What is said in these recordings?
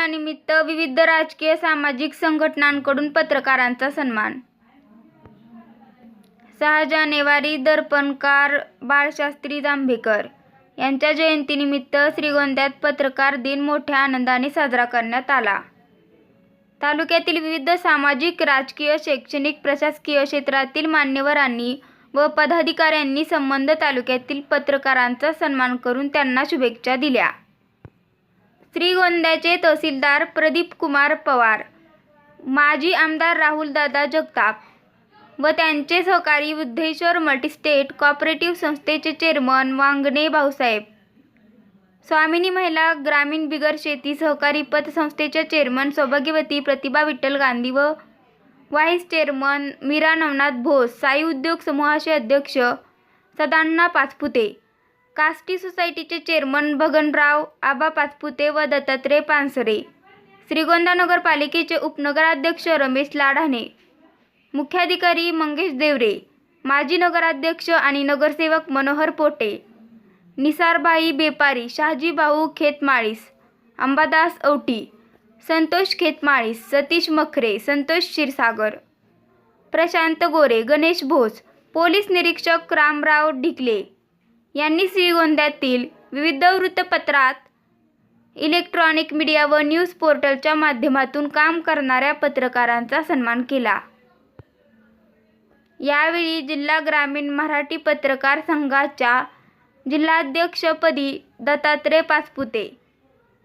दिनानिमित्त विविध राजकीय सामाजिक संघटनांकडून पत्रकारांचा सन्मान. सहा जानेवारी दर्पणकार बाळशास्त्री जांभेकर यांच्या जयंतीनिमित्त श्रीगोंद्यात पत्रकार दिन मोठ्या आनंदाने साजरा करण्यात आला. तालुक्यातील विविध सामाजिक राजकीय शैक्षणिक प्रशासकीय क्षेत्रातील मान्यवरांनी व पदाधिकाऱ्यांनी संबंध तालुक्यातील पत्रकारांचा सन्मान करून त्यांना शुभेच्छा दिल्या. श्रीगोंद्याचे तहसीलदार प्रदीप कुमार पवार माजी आमदार राहुलदादा जगताप व त्यांचे सहकारी बुद्धेश्वर मल्टीस्टेट कॉपरेटिव्ह संस्थेचे चेअरमन वांगणे भाऊसाहेब. स्वामिनी महिला ग्रामीण बिगर शेती सहकारी पतसंस्थेच्या चेअरमन सौभाग्यवती प्रतिभा विठ्ठल गांधी व व्हाईस चेअरमन मीरा नवनाथ भोस साई उद्योग समूहाचे अध्यक्ष सदाण्णा पाचपुते. काष्टी सोसायटीचे चेअरमन भगनराव आबा पाचपुते व दत्तात्रय पानसरे श्रीगोंदा नगरपालिकेचे उपनगराध्यक्ष रमेश लाडाणे मुख्याधिकारी मंगेश देवरे माजी नगराध्यक्ष आणि नगरसेवक मनोहर पोटे निसारबाई बेपारी शहाजीभाऊ खेतमाळीस अंबादास औटी संतोष खेतमाळीस सतीश मखरे संतोष क्षीरसागर प्रशांत गोरे गणेश भोस पोलीस निरीक्षक रामराव ढिकले यांनी श्रीगोंद्यातील विविध वृत्तपत्रात इलेक्ट्रॉनिक मीडिया व न्यूज पोर्टलच्या माध्यमातून काम करणाऱ्या पत्रकारांचा सन्मान केला. यावेळी जिल्हा ग्रामीण मराठी पत्रकार संघाच्या जिल्हाध्यक्षपदी दत्तात्रय पाचपुते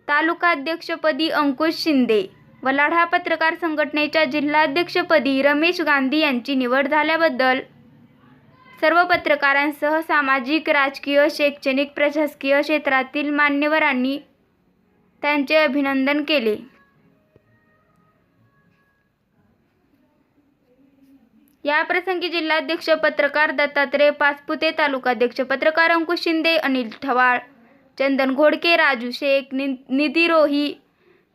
तालुकाध्यक्षपदी अंकुश शिंदे वलाढा पत्रकार संघटनेच्या जिल्हाध्यक्षपदी रमेश गांधी यांची निवड झाल्याबद्दल सर्व पत्रकारांसह सामाजिक राजकीय शैक्षणिक प्रशासकीय क्षेत्रातील मान्यवरांनी त्यांचे अभिनंदन केले. याप्रसंगी जिल्हाध्यक्ष पत्रकार दत्तात्रय पाचपुते तालुकाध्यक्ष पत्रकार अंकुश शिंदे अनिल ठवाळ चंदन घोडके राजू शेख नि निधी रोही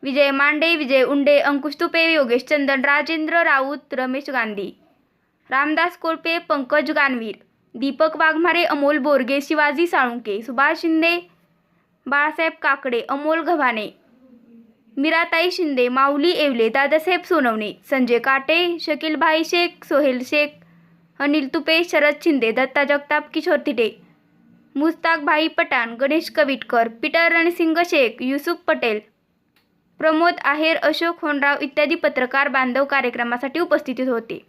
विजय मांडे विजय उंडे अंकुश तुपे योगेश चंदन राजेंद्र राऊत रमेश गांधी रामदास कोळपे पंकज गानवीर दीपक वाघमारे अमोल बोरगे शिवाजी साळुंके सुभाष शिंदे बाळासाहेब काकडे अमोल गव्हाणे मीराताई शिंदे माऊली येवले दादासाहेब सोनवणे संजय काटे शकीलभाई शेख सोहेल शेख अनिल तुपे शरद शिंदे दत्ता जगताप किशोर तिटे मुस्ताकभाई पठाण गणेश कविटकर पीटर रणसिंग शेख युसुफ पटेल प्रमोद आहेर अशोक होनराव इत्यादी पत्रकार बांधव कार्यक्रमासाठी उपस्थित होते.